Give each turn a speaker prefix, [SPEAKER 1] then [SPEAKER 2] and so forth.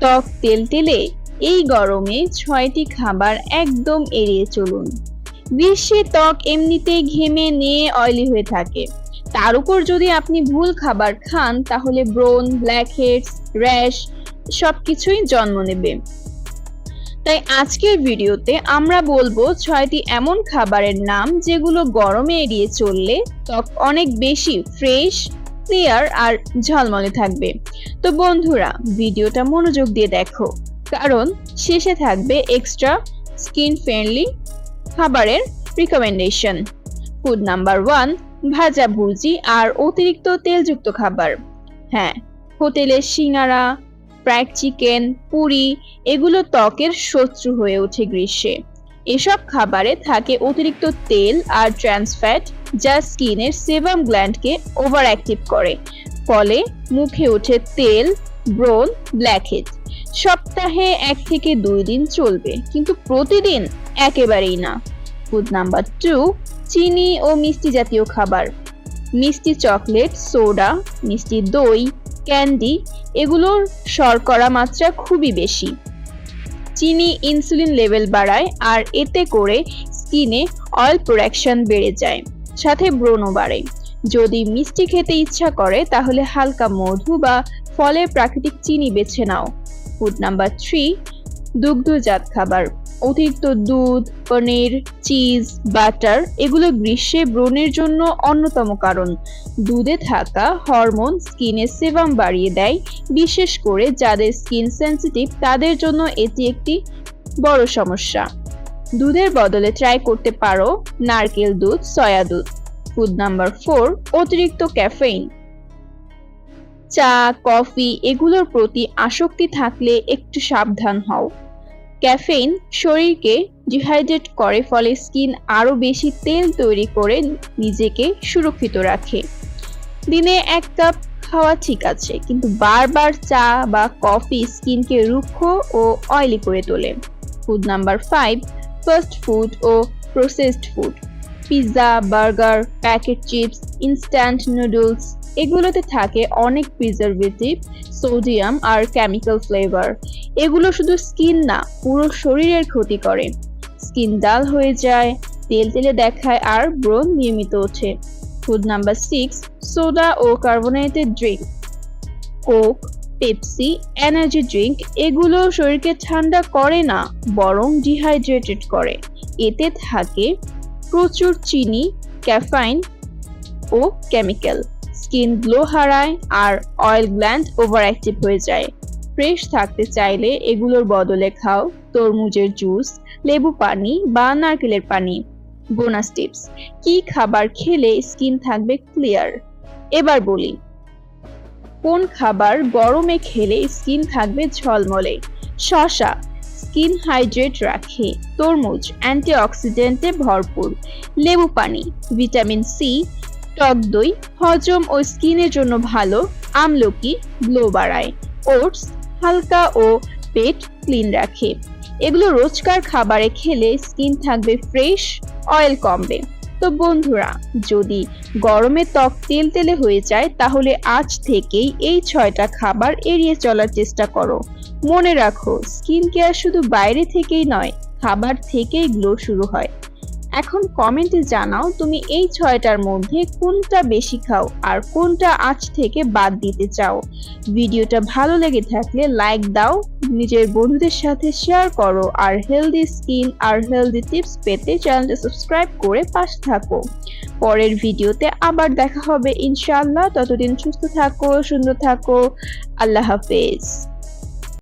[SPEAKER 1] ত্বক তেলতেলে এই গরমে ছয়টি খাবার একদম এড়িয়ে চলুন। গ্রীষ্মে ত্বক এমনিতেই ঘেমে নিয়ে অয়েলি হয়ে থাকে। তার উপর যদি আপনি ভুল খাবার খান, তাহলে ব্রোন ব্ল্যাক হেডস র্যাশ সবকিছুই জন্ম নেবে। তাই আজকের ভিডিওতে আমরা বলব ছয়টি এমন খাবারের নাম যেগুলো গরমে এড়িয়ে চললে ত্বক অনেক বেশি ফ্রেশ ক্লিয়ার আর ঝলমলে থাকবে। তো বন্ধুরা, ভিডিওটা মনোযোগ দিয়ে দেখো। কারণ শেষে থাকবে এক্সট্রা স্কিন ফ্রেন্ডলি খাবারের রিকমেন্ডেশন ফুড নাম্বার ওয়ান ভাজা ভুজি আর অতিরিক্ত তেলযুক্ত খাবার। হ্যাঁ হোটেলের সিঙ্গারা ফ্রাইড চিকেন পুরি, এগুলো ত্বকের শত্রু হয়ে ওঠে গ্রীষ্মে। এসব খাবারে থাকে অতিরিক্ত তেল আর ট্রান্সফ্যাট যা স্কিনের সেবাম গ্ল্যান্ডকে ওভার অ্যাক্টিভ করে। ফলে মুখে ওঠে তেল ব্রন ব্ল্যাকহেড। সপ্তাহে এক থেকে দুই দিন চলবে, কিন্তু প্রতিদিন একেবারেই না। ফুড নাম্বার টু চিনি ও মিষ্টি জাতীয় খাবার। মিষ্টি চকলেট সোডা মিষ্টি দই ক্যান্ডি এগুলোর শর্করা মাত্রা খুবই বেশি। চিনি ইনসুলিন লেভেল বাড়ায় আর এতে করে স্কিনে অয়েল প্রোডাকশন বেড়ে যায়, সাথে ব্রণও বাড়ে। যদি মিষ্টি খেতে ইচ্ছা করে, তাহলে হালকা মধু বা ফলের প্রাকৃতিক চিনি বেছে নাও। ফুড নাম্বার থ্রি দুগ্ধজাত খাবার। অতিরিক্ত দুধ, পনির চিজ বাটার এগুলো গ্রীষ্মে ব্রণের জন্য অন্যতম কারণ। দুধে থাকা হরমোন স্কিনে সেবাম বাড়িয়ে দেয়, বিশেষ করে যাদের স্কিন সেন্সিটিভ তাদের জন্য এটি একটি বড় সমস্যা। দুধের বদলে ট্রাই করতে পারো নারকেল দুধ সয়া দুধ। ফুড নাম্বার ফোর অতিরিক্ত ক্যাফেইন চা কফি এগুলোর প্রতি আসক্তি থাকলে একটু সাবধান হও। ক্যাফেইন শরীরকে ডিহাইড্রেট করে, ফলে স্কিন আরও বেশি তেল তৈরি করে নিজেকে সুরক্ষিত রাখে। দিনে এক কাপ খাওয়া ঠিক আছে, কিন্তু বারবার চা বা কফি স্কিনকে রুক্ষ ও অয়েলি করে তোলে। Food number five fast food ও processed food pizza, burger, packet chips instant noodles এগুলোতে থাকে অনেক প্রিজারভেটিভ সোডিয়াম আর কেমিক্যাল ফ্লেভার এগুলো শুধু স্কিন না, পুরো শরীরের ক্ষতি করে। স্কিন ডাল হয়ে যায়, তেল তেলে দেখায় আর ব্রণ নিয়মিত ওঠে। ফুড নাম্বার সিক্স সোডা ও carbonated drink Coke Pepsi energy drink এগুলো শরীরকে ঠান্ডা করে না, বরং ডিহাইড্রেটেড করে। এতে থাকে প্রচুর চিনি, ক্যাফাইন ও কেমিক্যাল। স্কিন গ্লো হারায় আর অয়েল গ্ল্যান্ড ওভার অ্যাক্টিভ হয়ে যায়। ফ্রেশ থাকতে চাইলে এগুলোর বদলে খাও। তরমুজের জুস, লেবু পানি বা নারকেলের পানি। বোনাস টিপস, কি খাবার খেলে স্কিন থাকবে ক্লিয়ার? এবার বলি, কোন খাবার গরমে খেলে স্কিন থাকবে ঝলমলে? শশা স্কিন হাইড্রেট রাখে, তরমুজ, অ্যান্টিঅক্সিডেন্টে ভরপুর, লেবু পানি, ভিটামিন সি, টক দই, হজম ও স্কিনের জন্য ভালো, আমলকি গ্লো বাড়ায়, ওটস, হালকা ও পেট ক্লিন রাখে। এগুলো রোজকার খাবারে খেলে স্কিন থাকবে ফ্রেশ, অয়েল কমবে। তো বন্ধুরা, যদি গরমে ত্বক তেল তেলে হয়ে যায়, তাহলে আজ থেকেই এই ছয়টা খাবার এড়িয়ে চলার চেষ্টা করো। মনে রাখো স্কিন কেয়ার শুধু বাইরে থেকেই নয়, খাবার থেকেই গ্লো শুরু হয়। এখন কমেন্টে জানাও তুমি এই ছয়টার মধ্যে কোনটা বেশি খাও আর কোনটা আজ থেকে বাদ দিতে চাও। ভিডিওটা ভালো লেগে থাকলে লাইক দাও, নিজের বন্ধুদের সাথে শেয়ার করো আর হেলদি স্কিন আর হেলদি টিপস পেতে চ্যানেলটা সাবস্ক্রাইব করে পাশে থাকো। পরের ভিডিওতে আবার দেখা হবে ইনশাআল্লাহ। ততদিন সুস্থ থাকো, সুন্দর থাকো। আল্লাহ হাফেজ।